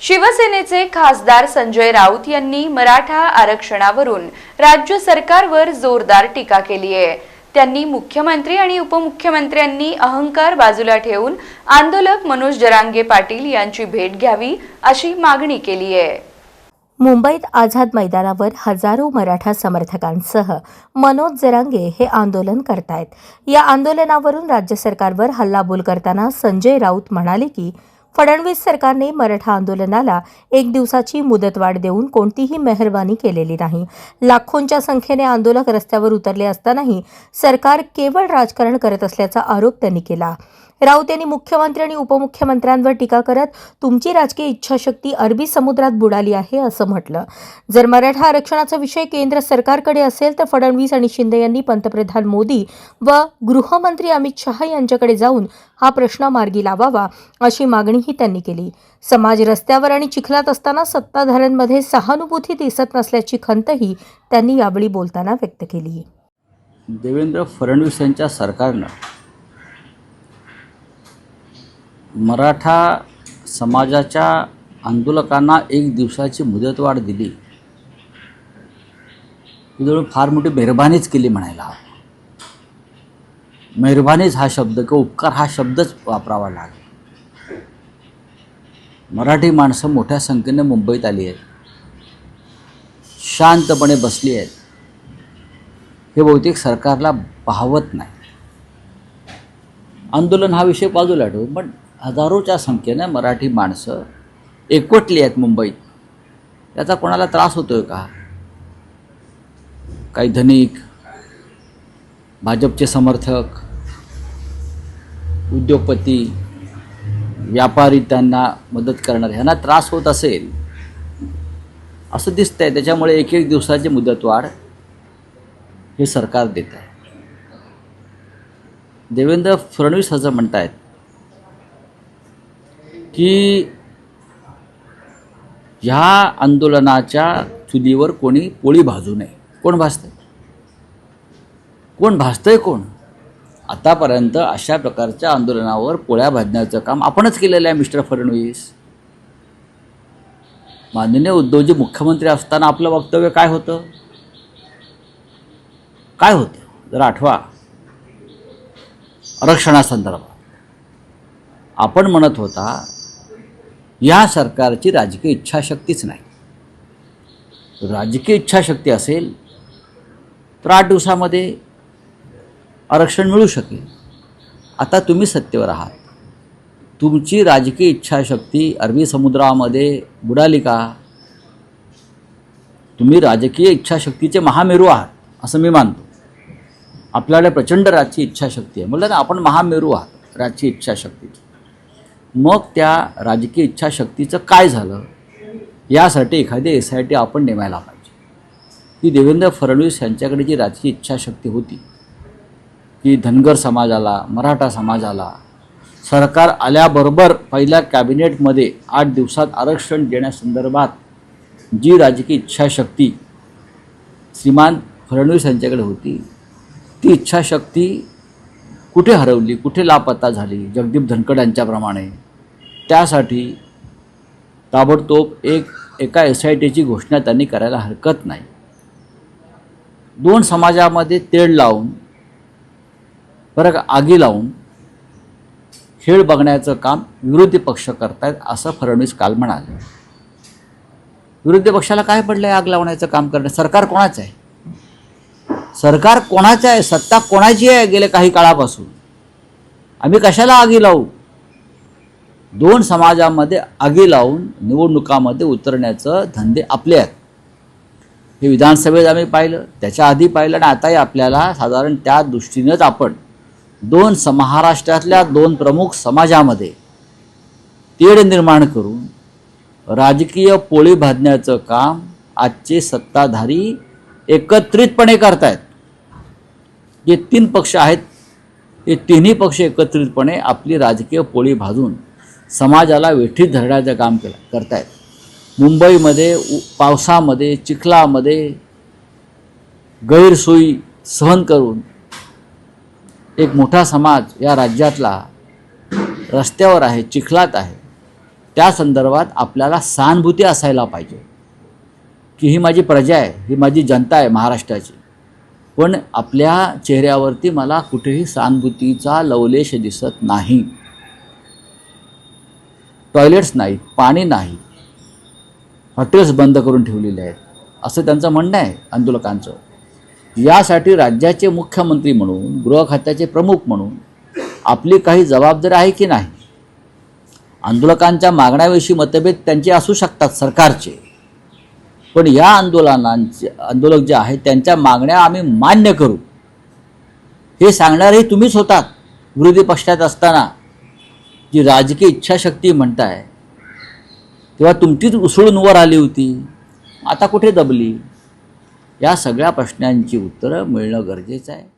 शिवसेनेचे खासदार संजय राऊत यांनी मराठा आरक्षणावरून राज्य सरकारवर जोरदार टीका केली आहे. त्यांनी मुख्यमंत्री आणि उपमुख्यमंत्र्यांनी अहंकार बाजूला ठेवून आंदोलक मनोज जरांगे पाटील यांची भेट घ्यावी अशी मागणी केली आहे. मुंबईत आझाद मैदानावर हजारो मराठा समर्थकांसह मनोज जरांगे हे आंदोलन करतायत. या आंदोलनावरून राज्य सरकारवर हल्लाबोल करताना संजय राऊत म्हणाले की फडणवीस सरकारने मराठा आंदोलनाला एक दिवसाची मुदतवाढ देऊन कोणतीही मेहरबानी केलेली नाही. लाखोंच्या संख्येने आंदोलक रस्त्यावर उतरले असतानाही सरकार केवळ राजकारण करत असल्याचा आरोप त्यांनी केला. राऊत यांनी मुख्यमंत्री आणि उपमुख्यमंत्र्यांवर टीका करत तुमची राजकीय इच्छाशक्ती अरबी समुद्रात बुडाली आहे असं म्हटलं. जर मराठा आरक्षणाचा विषय केंद्र सरकारकडे असेल तर फडणवीस आणि शिंदे यांनी पंतप्रधान मोदी व गृहमंत्री अमित शहा यांच्याकडे जाऊन हा प्रश्न मार्गी लावावा अशी मागणीही त्यांनी केली. समाज रस्त्यावर आणि चिखलात असताना सत्ताधाऱ्यांमध्ये सहानुभूती दिसत नसल्याची खंतही त्यांनी यावेळी बोलताना व्यक्त केली. देवेंद्र फडणवीस यांच्या सरकारनं मराठा समाजाच्या आंदोलकांना एक दिवसाची मुदतवाढ दिली. ही जवळ फार मोठी मेहरबानीच केली म्हणायला हवं. मेहरबानीच हा शब्द किंवा उपकार हा शब्दच वापरावा लागेल. मराठी माणसं मोठ्या संख्येने मुंबईत आली आहेत. शांतपणे बसली आहेत. हे बहुतेक सरकारला पाहवत नाही. आंदोलन हा विषय बाजूला ठेवून पण हजारोच्या संख्येनं मराठी माणसं एकवटली आहेत मुंबईत. त्याचा कोणाला त्रास होतोय का? काही धनिक भाजपचे समर्थक उद्योगपती व्यापारी त्यांना मदत करणार ह्यांना त्रास होत असेल असं दिसतंय. त्याच्यामुळे एक एक दिवसाची मुदतवाढ हे सरकार देत आहे. देवेंद्र फडणवीस असं आहेत की ह्या आंदोलनाच्या चुलीवर कोणी पोळी भाजू नये. कोण भाजतंय? कोण भाजतंय कोण? आतापर्यंत अशा प्रकारच्या आंदोलनावर पोळ्या भाजण्याचं काम आपणच केलेलं आहे मिस्टर फडणवीस. माननीय उद्धवजी मुख्यमंत्री असताना आपलं वक्तव्य काय होतं? काय होतं? जरा आठवा. आरक्षणासंदर्भात. आपण म्हणत होता या सरकारची राजकीय इच्छाशक्तीच नाही. राजकीय इच्छाशक्ती असेल तर आठ दिवसामध्ये आरक्षण मिळू शकेल. आता तुम्ही सत्तेवर आहात. तुमची राजकीय इच्छाशक्ती अरबी समुद्रामध्ये बुडाली का? तुम्ही राजकीय इच्छाशक्तीचे महामेरू आहात असं मी मानतो. आपल्याकडे प्रचंड राजकीय इच्छाशक्ती आहे. म्हणलं ना आपण महामेरू आहात राजकीय इच्छाशक्तीची. मग त्या राजकीय इच्छाशक्तीचं काय झालं? यासाठी एखादी एस आय टी आपण नेमायला पाहिजे. की देवेंद्र फडणवीस यांच्याकडे जी राजकीय इच्छाशक्ती होती की धनगर समाजाला मराठा समाजाला सरकार आल्याबरोबर पहिल्या कॅबिनेटमध्ये आठ दिवसात आरक्षण देण्यासंदर्भात जी राजकीय इच्छाशक्ती श्रीमान फडणवीस यांच्याकडे होती ती इच्छाशक्ती कुठे हरवली कुठे लापता झाली जगदीप धनकड यांच्याप्रमाणे? त्यासाठी ताबडतोब एक एका एस आय टीची घोषणा त्यांनी करायला हरकत नाही. दोन समाजामध्ये तेढ लावून फरक आगी लावून खेळ बघण्याचं काम विरोधी पक्ष करतायत असं फडणवीस काल म्हणाले. विरोधी पक्षाला काय पडलं आहे आग लावण्याचं काम करणं सरकार कोणाचं आहे? सरकार कोणाचं आहे? सत्ता कोणाची आहे गेल्या काही काळापासून? आम्ही कशाला आगी लावू? दोन समाजामध्ये आगी लावून निवडणुकामध्ये उतरण्याचं धंदे आपले आहेत. हे विधानसभेत आम्ही पाहिलं त्याच्या आधी पाहिलं आणि आताही आपल्याला साधारण त्या दृष्टीनंच आपण दोन महाराष्ट्रातल्या दोन प्रमुख समाजामध्ये तेढ निर्माण करून राजकीय पोळी भाजण्याचं काम आजचे सत्ताधारी एकत्रितपणे करतायत. जे तीन पक्ष आहेत हे तिन्ही पक्ष एकत्रितपणे आपली राजकीय पोळी भाजून समाजाला वेठीत धरण्याचं काम केलं करतायत. मुंबईमध्ये उ पावसामध्ये चिखलामध्ये गैरसोयी सहन करून एक मोठा समाज या राज्यातला रस्त्यावर आहे चिखलात आहे त्या संदर्भात आपल्याला सहानुभूती असायला पाहिजे. की ही माझी प्रजा आहे ही माझी जनता आहे महाराष्ट्राची. पण आपल्या चेहऱ्यावरती मला कुठेही सहानुभूतीचा लवलेश दिसत नाही. टॉयलेट्स नाहीत पाणी नाही. हॉटेल्स बंद करून ठेवलेले आहेत. असं त्यांचं म्हणणं आहे आंदोलकांचं. यासाठी राज्याचे मुख्यमंत्री म्हणून गृह खात्याचे प्रमुख म्हणून आपली काही जबाबदारी आहे की नाही? आंदोलकांच्या मागण्याविषयी मतभेद त्यांचे असू शकतात सरकारचे. पण या आंदोलनांचे आंदोलक जे आहेत त्यांच्या मागण्या आम्ही मान्य करू. हे सांगणारे तुम्हीच होतात विरोधी पक्षात असताना. जी राजकीय इच्छाशक्ती म्हणताय तेव्हा तुमचीच उसळून वर आली होती. आता कुठे दबली? या सगळ्या प्रश्नांची उत्तरं मिळणं गरजेचं आहे.